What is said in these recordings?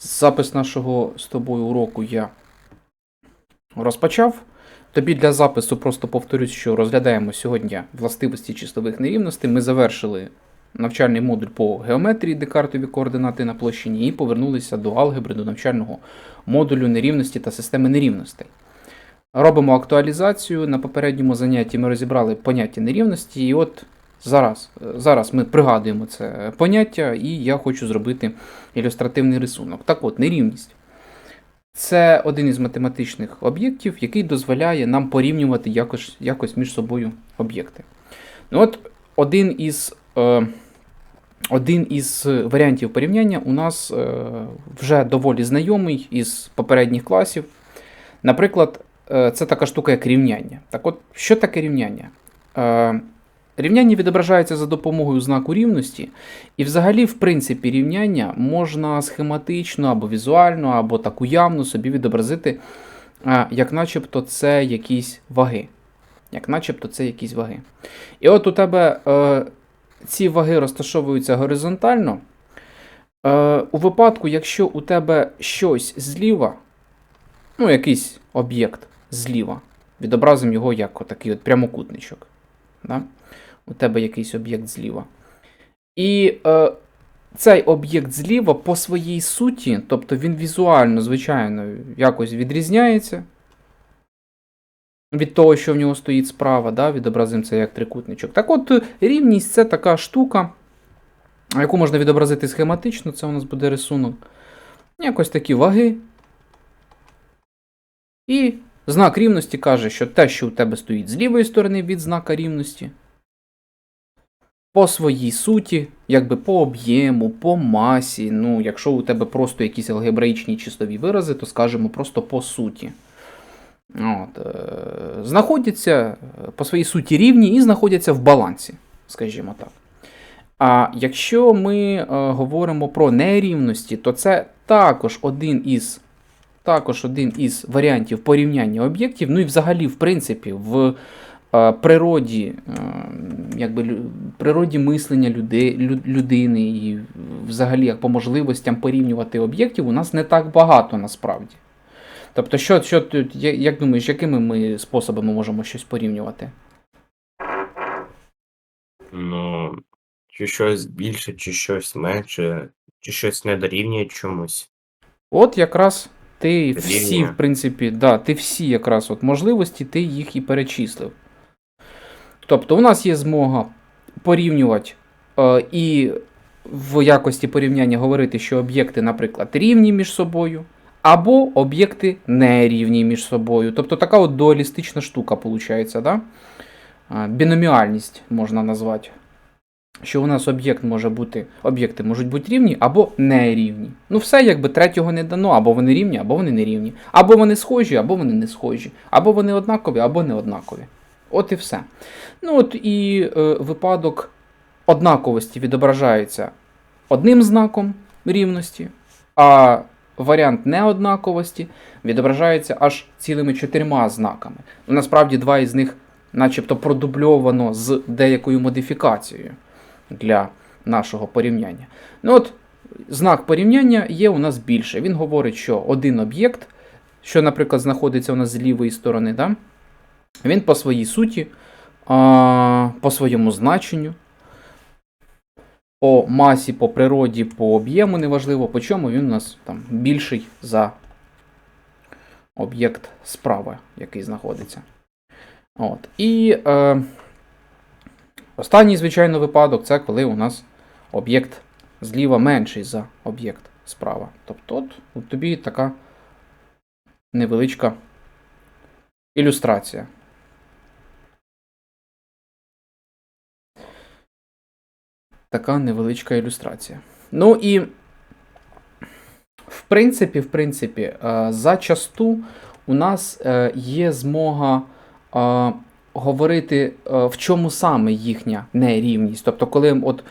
Запис нашого з тобою уроку я розпочав. Тобі для запису просто повторюсь, що розглядаємо сьогодні властивості числових нерівностей. Ми завершили навчальний модуль по геометрії, декартові координати на площині, і повернулися до алгебри, до навчального модулю нерівності та системи нерівностей. Робимо актуалізацію. На попередньому занятті ми розібрали поняття нерівності, і от зараз, зараз ми пригадуємо це поняття, і я хочу зробити ілюстративний рисунок. Так от, нерівність. Це один із математичних об'єктів, який дозволяє нам порівнювати якось, якось між собою об'єкти. Ну от один із, е, один із варіантів порівняння у нас е, вже доволі знайомий із попередніх класів. Наприклад, е, це така штука, як рівняння. Так от, що таке рівняння? Е, Рівняння відображається за допомогою знаку рівності, і взагалі, в принципі, рівняння можна схематично або візуально, або так уявно собі відобразити, як начебто це якісь ваги. Як начебто це якісь ваги. І от у тебе е, ці ваги розташовуються горизонтально. Е, у випадку, якщо у тебе щось зліва, ну, якийсь об'єкт зліва, відобразимо його як отакий от прямокутничок. Да? У тебе якийсь об'єкт зліва. І е, цей об'єкт зліва по своїй суті, тобто він візуально, звичайно, якось відрізняється від того, що в нього стоїть справа, да, відобразимо це як трикутничок. Так от, рівність це така штука, яку можна відобразити схематично, це у нас буде рисунок. Якось такі ваги. І знак рівності каже, що те, що у тебе стоїть з лівої сторони від знака рівності, по своїй суті, якби по об'єму, по масі. Ну, якщо у тебе просто якісь алгебраїчні числові вирази, то скажемо просто по суті. От, е, знаходяться е, по своїй суті рівні і знаходяться в балансі, скажімо так. А якщо ми е, говоримо про нерівності, то це також один із також один із варіантів порівняння об'єктів. Ну і взагалі, в принципі, в природі, е, якби, природі мислення люди, людини і взагалі як по можливостям порівнювати об'єктів у нас не так багато насправді. Тобто, що, що як думаєш, якими ми способами можемо щось порівнювати? Ну, чи щось більше, чи щось менше, чи щось не дорівнює чомусь. От якраз ти всі, в принципі, да, ти всі якраз от можливості, ти їх і перечислив. Тобто, у нас є змога порівнювати е, і в якості порівняння говорити, що об'єкти, наприклад, рівні між собою, або об'єкти не рівні між собою. Тобто така от дуалістична штука виходить, да? Е, Біноміальність можна назвати. Що у нас об'єкт може бути, об'єкти можуть бути рівні або не рівні. Ну, все, якби третього не дано, або вони рівні, або вони не рівні. Або вони схожі, або вони не схожі. Або вони однакові, або не однакові. От і все. Ну от і е, випадок однаковості відображається одним знаком рівності, а варіант неоднаковості відображається аж цілими чотирма знаками. Ну, насправді два із них начебто продубльовано з деякою модифікацією для нашого порівняння. Ну от, знак порівняння є у нас більше. Він говорить, що один об'єкт, що, наприклад, знаходиться у нас з лівої сторони, да, він по своїй суті, по своєму значенню, по масі, по природі, по об'єму, неважливо по чому, він у нас там більший за об'єкт справа, який знаходиться. От. І е, останній, звичайно, випадок це коли у нас об'єкт зліва менший за об'єкт справа. Тобто, от, от тобі така невеличка ілюстрація. Така невеличка ілюстрація. Ну і в принципі, в принципі, е, зачасту у нас е, є змога е, говорити, в чому саме їхня нерівність. Тобто, коли, от,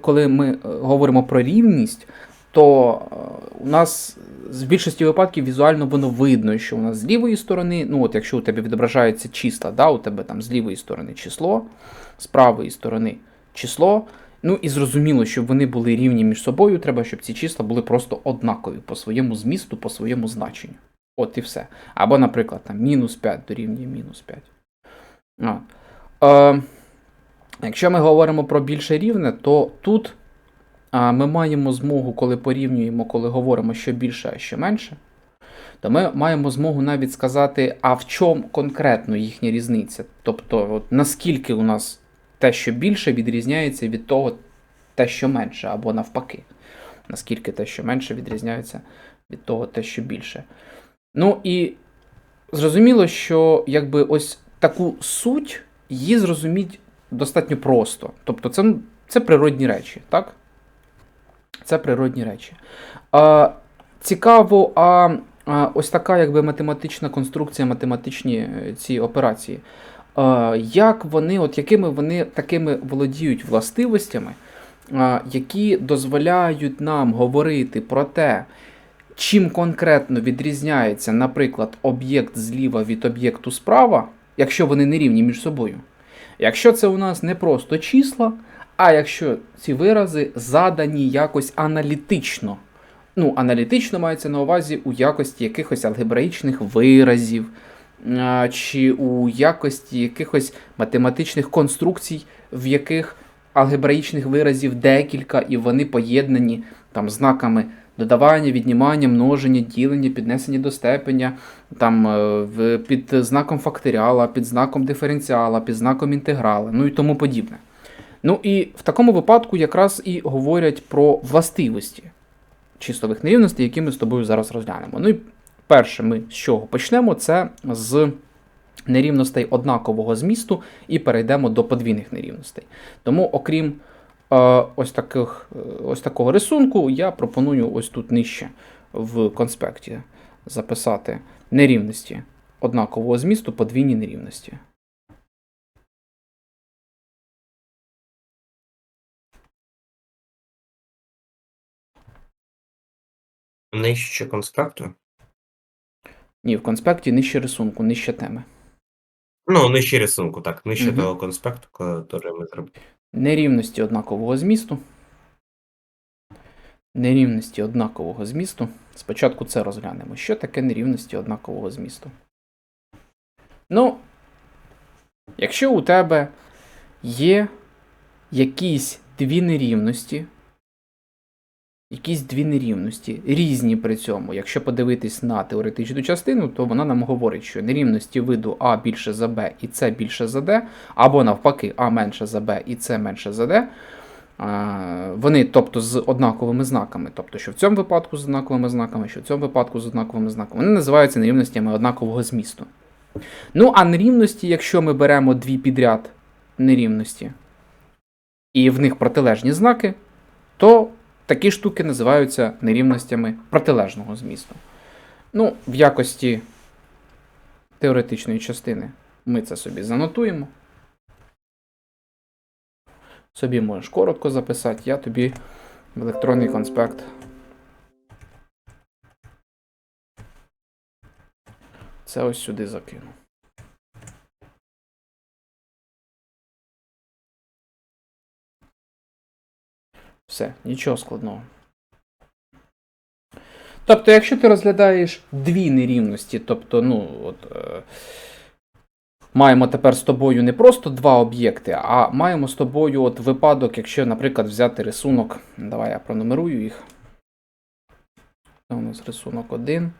коли, ми говоримо про рівність, то у нас з більшості випадків візуально воно видно, що у нас з лівої сторони, ну от якщо у тебе відображаються числа, да, у тебе там з лівої сторони число, з правої сторони число, Ну і зрозуміло, щоб вони були рівні між собою, треба, щоб ці числа були просто однакові по своєму змісту, по своєму значенню. От і все. Або, наприклад, там мінус 5 дорівнює мінус 5. А. Е, якщо ми говоримо про більше рівне, то тут а, ми маємо змогу, коли порівнюємо, коли говоримо, що більше, а що менше, то ми маємо змогу навіть сказати, а в чому конкретно їхня різниця. Тобто, от наскільки у нас те, що більше, відрізняється від того, те, що менше, або навпаки. Наскільки те, що менше, відрізняється від того, те, що більше. Ну і зрозуміло, що якби ось таку суть її зрозуміти достатньо просто. Тобто, це, це природні речі, так? Це природні речі. А, цікаво, а, а ось така якби математична конструкція, математичні е, ці операції. Як вони, от якими вони такими володіють властивостями, які дозволяють нам говорити про те, чим конкретно відрізняється, наприклад, об'єкт зліва від об'єкту справа, якщо вони не рівні між собою. Якщо це у нас не просто числа, а якщо ці вирази задані якось аналітично. Ну, аналітично мається на увазі у якості якихось алгебраїчних виразів, чи у якості якихось математичних конструкцій, в яких алгебраїчних виразів декілька, і вони поєднані там знаками додавання, віднімання, множення, ділення, піднесення до степеня, там е, під знаком факторіала, під знаком диференціала, під знаком інтеграла, ну і тому подібне. Ну і в такому випадку якраз і говорять про властивості числових нерівностей, які ми з тобою зараз розглянемо. Ну і перше, ми з чого почнемо? Це з нерівностей однакового змісту і перейдемо до подвійних нерівностей. Тому, окрім е, ось, таких, е, ось такого рисунку, я пропоную ось тут нижче в конспекті записати нерівності однакового змісту, подвійні нерівності. Нижче конспекту. Ні, в конспекті нижче рисунку, нижче теми. Ну, нижче рисунку, так. Нижче Мгм. того конспекту, який ми зробили. Нерівності однакового змісту. Нерівності однакового змісту. Спочатку це розглянемо. Що таке нерівності однакового змісту? Ну, якщо у тебе є якісь дві нерівності, якісь дві нерівності, різні при цьому. Якщо подивитись на теоретичну частину, то вона нам говорить, що нерівності виду А більше за Б і С більше за Д, або навпаки, А менше за Б і С менше за Д. Вони, тобто, з однаковими знаками. Тобто, що в цьому випадку з однаковими знаками, що в цьому випадку з однаковими знаками. Вони називаються нерівностями однакового змісту. Ну, а нерівності, якщо ми беремо дві підряд нерівності, і в них протилежні знаки, то такі штуки називаються нерівностями протилежного змісту. Ну, в якості теоретичної частини ми це собі занотуємо. Собі можеш коротко записати, я тобі в електронний конспект. Це ось сюди закину. Все, нічого складного. Тобто, якщо ти розглядаєш дві нерівності, тобто, ну, от, е, маємо тепер з тобою не просто два об'єкти, а маємо з тобою от випадок, якщо, наприклад, взяти рисунок. Давай я пронумерую їх. Це у нас рисунок 1,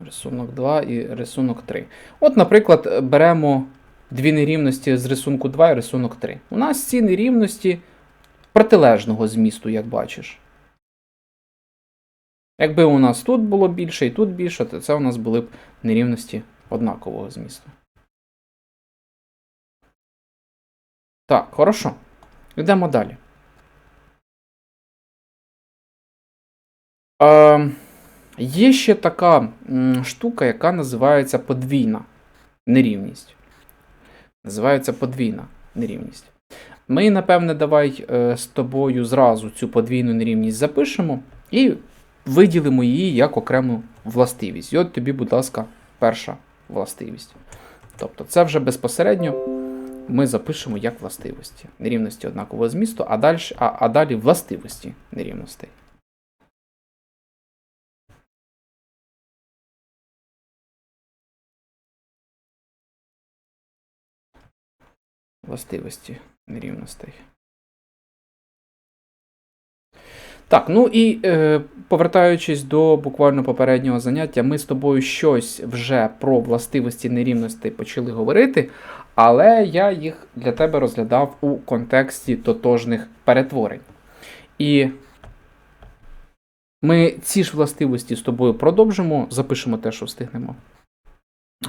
рисунок 2 і рисунок 3. От, наприклад, беремо дві нерівності з рисунку 2 і рисунок 3. У нас ці нерівності протилежного змісту, як бачиш. Якби у нас тут було більше і тут більше, то це у нас були б нерівності однакового змісту. Так, хорошо. Йдемо далі. Е, є ще така штука, яка називається подвійна нерівність. Називається подвійна нерівність. Ми, напевне, давай е, з тобою зразу цю подвійну нерівність запишемо і виділимо її як окрему властивість. І от тобі, будь ласка, перша властивість. Тобто, це вже безпосередньо ми запишемо як властивості. Нерівності однакового змісту, а далі, а, а далі властивості нерівностей. Властивості нерівностей. Так, ну і е, повертаючись до буквально попереднього заняття, ми з тобою щось вже про властивості нерівностей почали говорити, але я їх для тебе розглядав у контексті тотожних перетворень. І ми ці ж властивості з тобою продовжимо, запишемо те, що встигнемо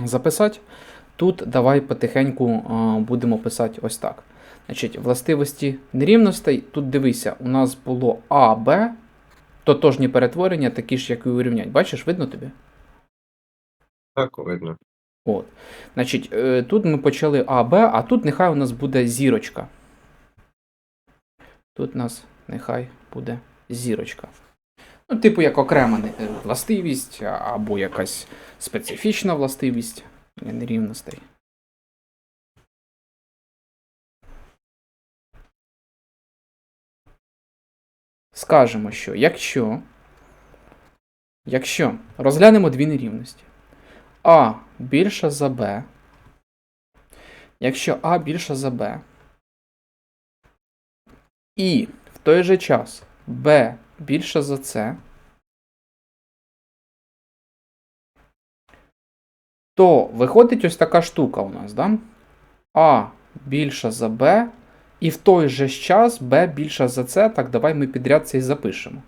записати. Тут давай потихеньку е, будемо писати ось так. Значить, властивості нерівностей. Тут дивися, у нас було А, Б, тотожні перетворення, такі ж, як і урівнянь. Бачиш, видно тобі? Так, видно. От. Значить, е, тут ми почали А, Б, а тут нехай у нас буде зірочка. Тут у нас нехай буде зірочка. Ну, типу, як окрема е, властивість, або якась специфічна властивість нерівностей. Скажемо, що якщо, якщо розглянемо дві нерівності. А більше за Б. Якщо А більше за Б. І в той же час Б більше за С. То виходить ось така штука у нас, да? А більше за Б. І в той же час Б більше за С. Так, давай ми підряд це і запишемо.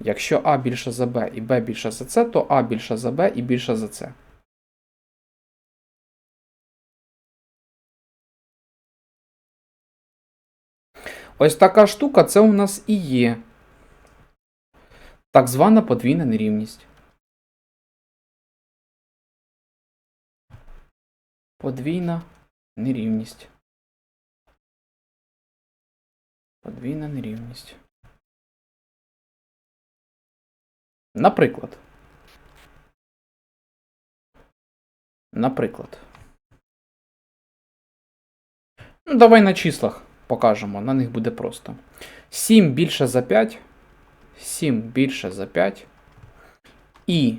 Якщо А більше за Б і Б більше за С, то А більше за Б і більше за С. Ось така штука це у нас і є так звана подвійна нерівність. Подвійна нерівність. Подвійна нерівність. Наприклад. Наприклад. Ну, давай на числах покажемо, на них буде просто. 7 більше за 5. 7 більше за 5. І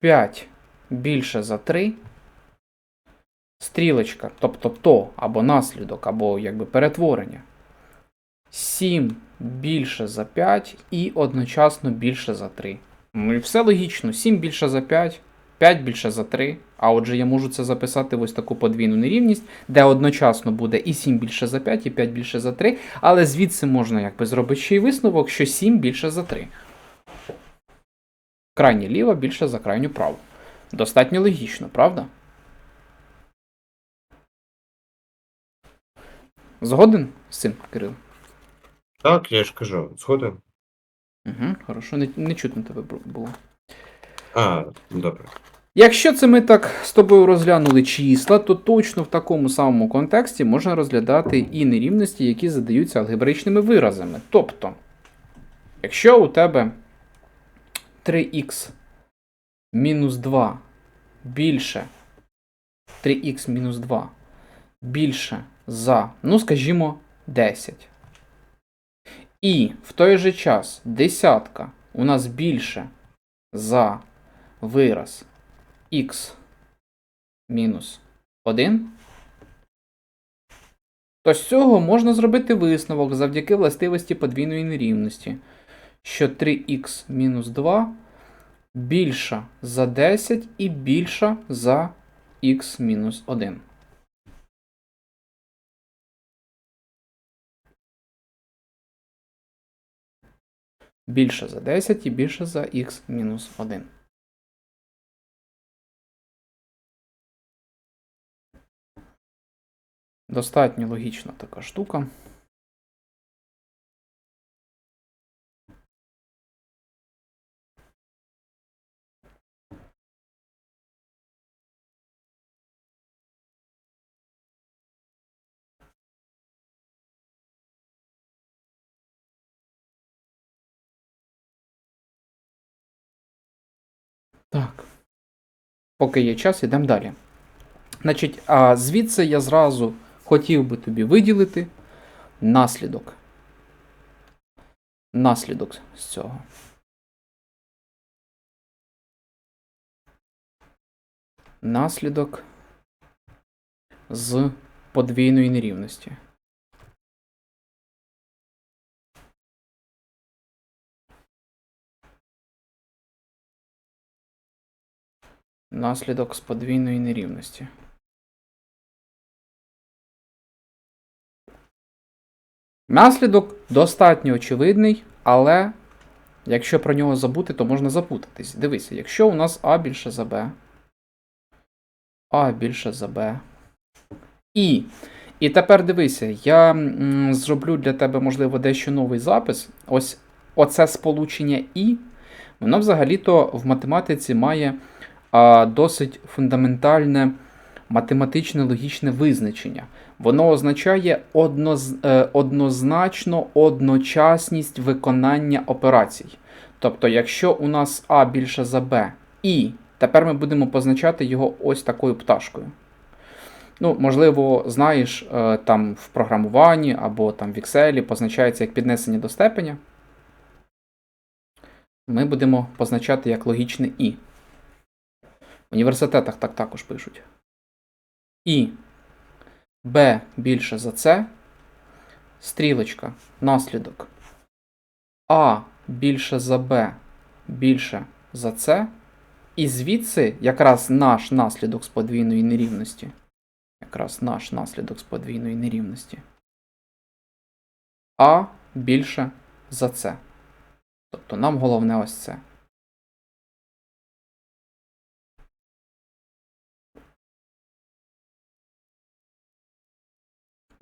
5 більше за 3. Стрілочка, тобто то або наслідок, або якби перетворення. 7 більше за 5 і одночасно більше за 3. Ну і все логічно. 7 більше за 5, 5 більше за 3. А отже, я можу це записати в ось таку подвійну нерівність, де одночасно буде і 7 більше за 5, і 5 більше за 3. Але звідси можна якби зробити ще й висновок, що 7 більше за 3. Крайнє ліва більше за крайню праву. Достатньо логічно, правда? Згоден з цим, Кирил? Так, я ж кажу, згоден. Угу, хорошо, не, не чутно тебе було. А, добре. Якщо це ми так з тобою розглянули числа, то точно в такому самому контексті можна розглядати і нерівності, які задаються алгебраїчними виразами. Тобто, якщо у тебе 3х мінус 2 більше 3х мінус 2 більше за, ну скажімо, 10. І в той же час десятка у нас більше за вираз х мінус 1, то з цього можна зробити висновок завдяки властивості подвійної нерівності, що 3х мінус 2 більша за 10 і більша за х мінус 1. Більше за 10 і більше за х мінус 1. Достатньо логічна така штука. Поки є час, ідемо далі. Значить, а звідси я зразу хотів би тобі виділити наслідок. Наслідок з цього. Наслідок з подвійної нерівності. Наслідок з подвійної нерівності. Наслідок достатньо очевидний, але якщо про нього забути, то можна запутатись. Дивися, якщо у нас А більше за Б, А більше за Б. І. І тепер дивися, я зроблю для тебе, можливо, дещо новий запис. Ось оце сполучення І, воно взагалі-то в математиці має досить фундаментальне математичне логічне визначення. Воно означає е, однозначно одночасність виконання операцій. Тобто, якщо у нас А більше за Б, і тепер ми будемо позначати його ось такою пташкою. Ну, можливо, знаєш, е, там в програмуванні або там в Excel позначається як піднесення до степеня. Ми будемо позначати як логічне І. Університетах так також пишуть. І Б більше за С, стрілочка, наслідок. А більше за Б більше за С. І звідси якраз наш наслідок з подвійної нерівності. Якраз наш наслідок з подвійної нерівності. А більше за С. Тобто нам головне ось це.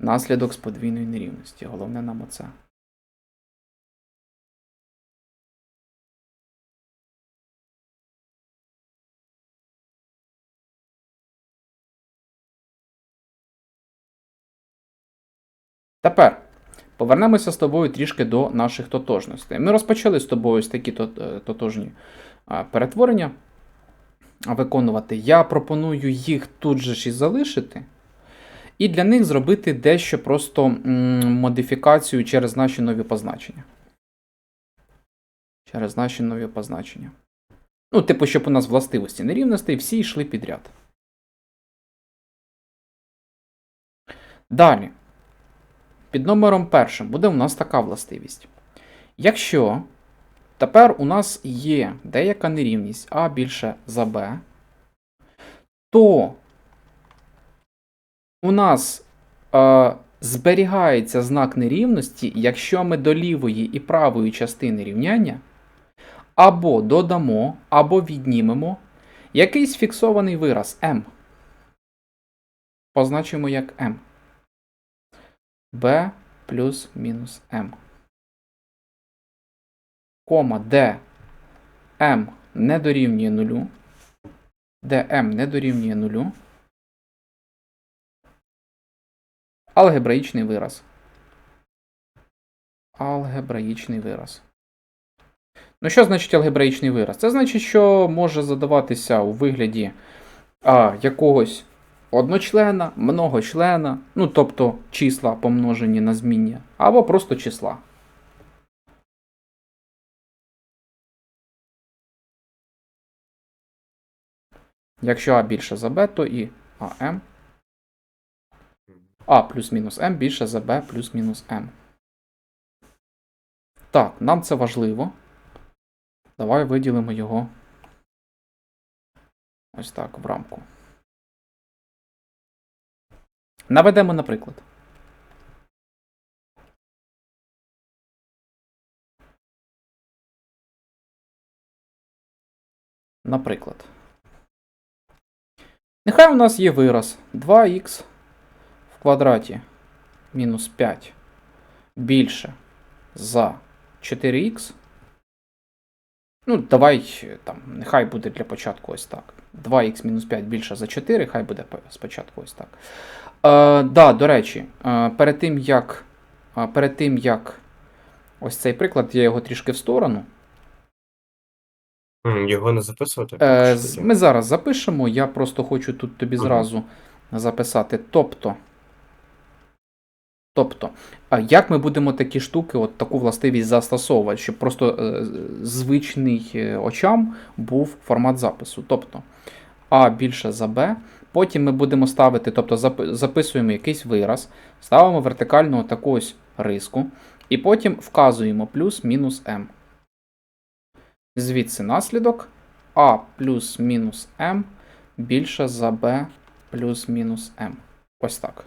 Наслідок з подвійної нерівності. Головне нам оце. Тепер повернемося з тобою трішки до наших тотожностей. Ми розпочали з тобою ось такі е, тотожні перетворення виконувати. Я пропоную їх тут же ж і залишити. І для них зробити дещо просто модифікацію через наші нові позначення. Через наші нові позначення. Ну, типу, щоб у нас властивості нерівностей всі йшли підряд. Далі. Під номером першим буде у нас така властивість. Якщо тепер у нас є деяка нерівність А більше за Б, то у нас е, зберігається знак нерівності, якщо ми до лівої і правої частини рівняння або додамо, або віднімемо якийсь фіксований вираз m. Позначимо як m. b плюс мінус m. Кома, де m не дорівнює нулю, де m не дорівнює нулю. Алгебраїчний вираз. Алгебраїчний вираз. Ну, що значить алгебраїчний вираз? Це значить, що може задаватися у вигляді а, якогось одночлена, многочлена, ну, тобто числа помножені на зміння, або просто числа. Якщо А більше за Б, то і АМ а плюс-мінус m більше за b плюс-мінус m. Так, нам це важливо. Давай виділимо його ось так в рамку. Наведемо наприклад. Наприклад. Нехай у нас є вираз 2х в квадраті мінус 5 більше за 4х. Ну, давай там, нехай буде для початку ось так. 2х мінус 5 більше за 4, хай буде спочатку ось так. Е, да, до речі, е, перед тим як. е, Перед тим як ось цей приклад, я його трішки в сторону. Його не записувати? Е, ми зараз запишемо. Я просто хочу тут тобі зразу записати тобто. Тобто, як ми будемо такі штуки, от таку властивість застосовувати, щоб просто е, звичний е, очам був формат запису. Тобто А більше за Б. Потім ми будемо ставити, тобто записуємо якийсь вираз, ставимо вертикальну таку ось риску, і потім вказуємо плюс-мінус М. Звідси наслідок А плюс-мінус М більше за Б плюс-мінус М. Ось так.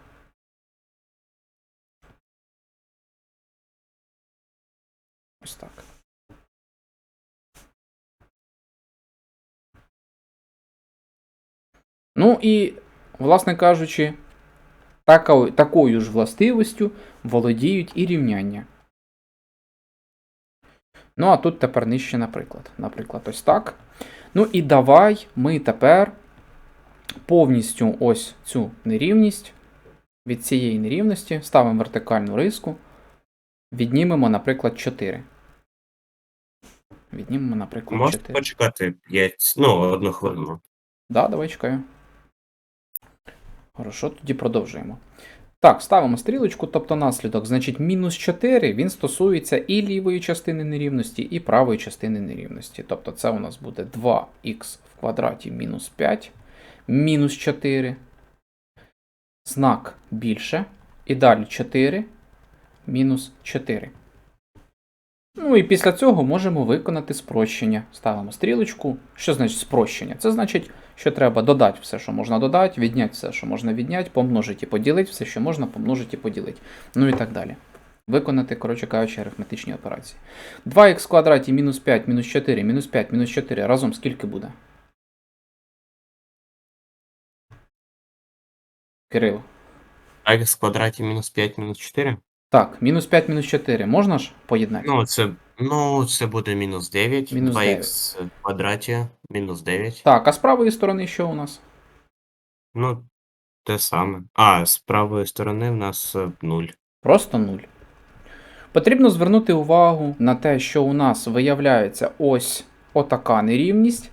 Ось так. Ну і, власне кажучи, такою ж властивістю володіють і рівняння. Ну, а тут тепер нижче, наприклад. Наприклад, ось так. Ну і давай ми тепер повністю ось цю нерівність від цієї нерівності ставимо вертикальну риску, віднімемо, наприклад, 4. Віднімемо, наприклад, Можете 4. почекати 5, ну, одну хвилину. Да, давай чекаю. Хорошо, тоді продовжуємо. Так, ставимо стрілочку, тобто наслідок, значить, мінус 4 він стосується і лівої частини нерівності, і правої частини нерівності. Тобто це у нас буде 2х в квадраті мінус 5, мінус 4, знак більше, і далі 4, мінус 4. Ну і після цього можемо виконати спрощення. Ставимо стрілочку. Що значить спрощення? Це значить, що треба додати все, що можна додати, відняти все, що можна відняти, помножити і поділити, все, що можна помножити і поділити. Ну і так далі. Виконати, коротше кажучи, арифметичні операції. 2х в квадраті мінус 5, мінус 4, мінус 5, мінус 4 разом скільки буде? Кирило. х в квадраті мінус 5 мінус 4? Так, мінус 5, мінус 4 можна ж поєднати? Ну, це, ну, це буде мінус 9. Мінус 2х в квадраті мінус 9. Так, а з правої сторони що у нас? Ну, те саме. А, з правої сторони в нас 0. Просто 0. Потрібно звернути увагу на те, що у нас виявляється ось отака нерівність,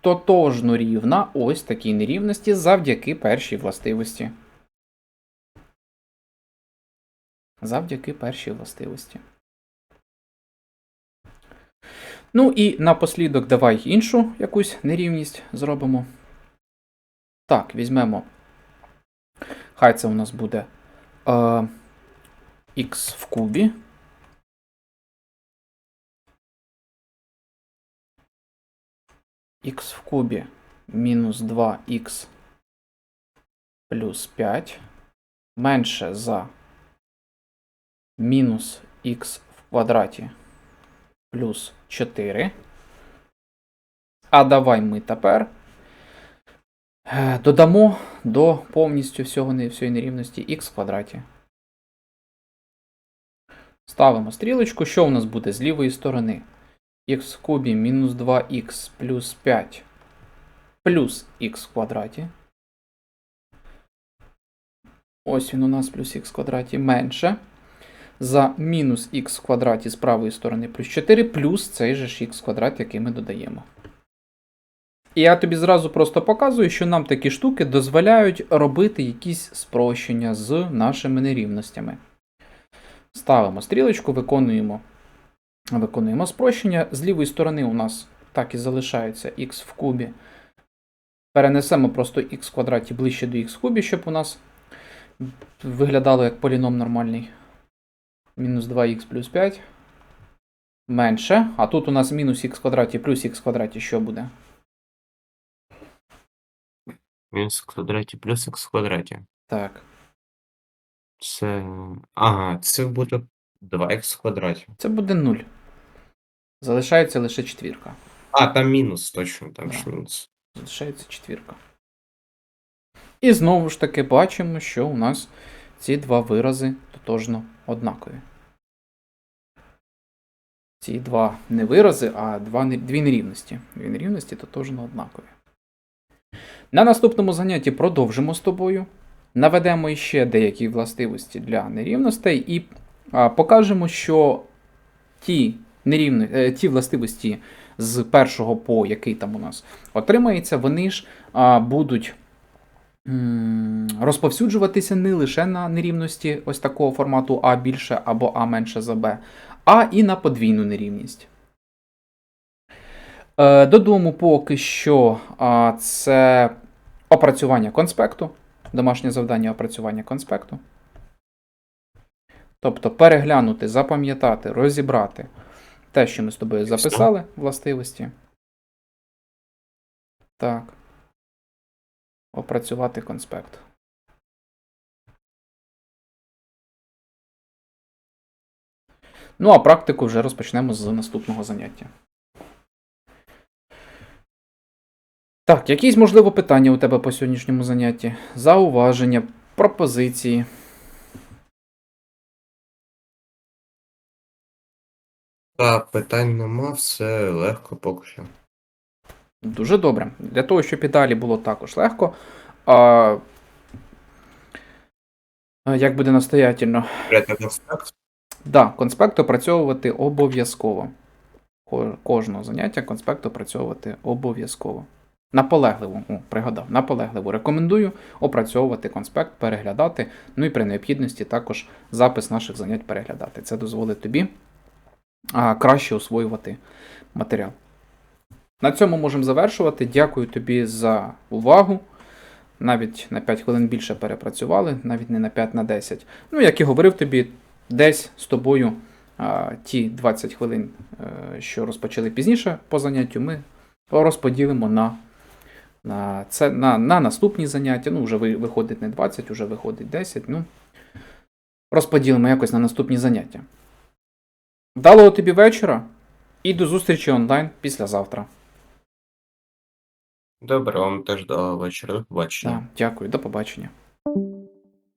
тотожно рівна ось такій нерівності завдяки першій властивості. Завдяки першій властивості. Ну і напослідок давай іншу якусь нерівність зробимо. Так, візьмемо. Хай це у нас буде е, х в кубі. х в кубі мінус 2х плюс 5 менше за мінус х в квадраті плюс 4. А давай ми тепер е, додамо до повністю всього, всієї нерівності х в квадраті. Ставимо стрілочку. Що у нас буде з лівої сторони? х в кубі мінус 2х плюс 5 плюс х в квадраті. Ось він у нас плюс х в квадраті менше. За мінус х в квадраті з правої сторони плюс 4 плюс цей же ж х в квадраті, який ми додаємо. І я тобі зразу просто показую, що нам такі штуки дозволяють робити якісь спрощення з нашими нерівностями. Ставимо стрілочку, виконуємо, виконуємо спрощення. З лівої сторони у нас так і залишається х в кубі. Перенесемо просто х в квадраті ближче до х в кубі, щоб у нас виглядало як поліном нормальний. Мінус 2х плюс 5. Менше. А тут у нас мінус х квадраті плюс х квадраті що буде? Мінус в квадраті плюс х квадраті. Так. Це. Ага, це буде 2х квадраті. Це буде 0. Залишається лише четвірка. А, там мінус, точно, там ж мінус. Залишається четвірка. І знову ж таки бачимо, що у нас ці два вирази тотожно однакові. Ці два не вирази, а два, дві нерівності. Дві нерівності тотожно однакові. На наступному занятті продовжимо з тобою. Наведемо іще деякі властивості для нерівностей і покажемо, що ті, нерівни, е, ті властивості з першого по який там у нас отримається, вони ж будуть розповсюджуватися не лише на нерівності ось такого формату А більше або А менше за Б, а і на подвійну нерівність. Е, Додому поки що це опрацювання конспекту, домашнє завдання опрацювання конспекту. Тобто переглянути, запам'ятати, розібрати те, що ми з тобою записали, властивості. Так. Опрацювати конспект. Ну, а практику вже розпочнемо з наступного заняття. Так, якісь, можливо, питання у тебе по сьогоднішньому занятті? Зауваження, пропозиції. Та питань нема, все легко поки що. Дуже добре. Для того, щоб і далі було також легко. А, як буде настоятельно? Конспект. Да, конспект опрацьовувати обов'язково. Кожного заняття конспект опрацьовувати обов'язково. Наполегливо, о, пригадав, наполегливо рекомендую опрацьовувати конспект, переглядати, ну і при необхідності також запис наших занять переглядати. Це дозволить тобі а, краще освоювати матеріал. На цьому можемо завершувати. Дякую тобі за увагу. Навіть на 5 хвилин більше перепрацювали, навіть не на 5 на 10. Ну, як і говорив тобі, десь з тобою а, ті 20 хвилин, е, що розпочали пізніше по заняттю, ми розподілимо на, на, це, на, на наступні заняття. Ну, вже виходить не 20, вже виходить 10. Ну, розподілимо якось на наступні заняття. Вдалого тобі вечора і до зустрічі онлайн післязавтра. Добре, вам теж до вечора. До побачення. Так, дякую, до побачення.